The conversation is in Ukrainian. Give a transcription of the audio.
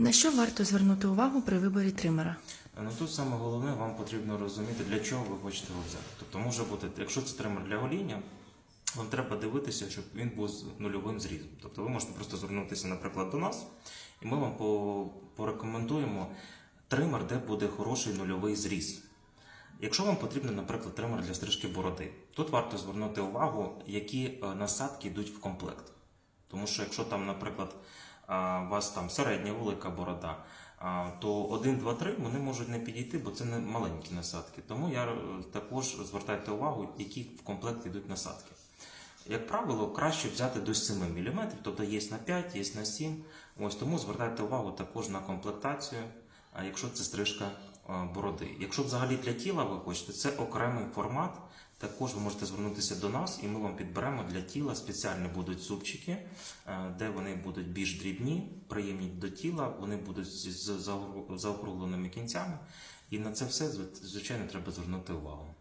На що варто звернути увагу при виборі тримера? Ну тут саме головне, вам потрібно розуміти, для чого ви хочете його взяти. Тобто може бути, якщо це тример для гоління, вам треба дивитися, щоб він був з нульовим зрізом. Тобто ви можете просто звернутися, наприклад, до нас, і ми вам порекомендуємо тример, де буде хороший нульовий зріз. Якщо вам потрібен, наприклад, тример для стрижки бороди, тут варто звернути увагу, які е, насадки йдуть в комплект. Тому що якщо там, наприклад, вас там середня велика борода, то 1, 2, 3 вони можуть не підійти, бо це не маленькі насадки. Тому я е, також звертайте увагу, які в комплект йдуть насадки. Як правило, краще взяти до 7 мм, тобто є на 5, є на 7. Ось тому звертайте увагу також на комплектацію, якщо це стрижка бороди. Якщо взагалі для тіла ви хочете, це окремий формат. Також ви можете звернутися до нас, і ми вам підберемо для тіла спеціальні будуть зубчики, е, де вони будуть більш дрібні, приємні до тіла, вони будуть з заокругленими кінцями. І на це все, звичайно, треба звернути увагу.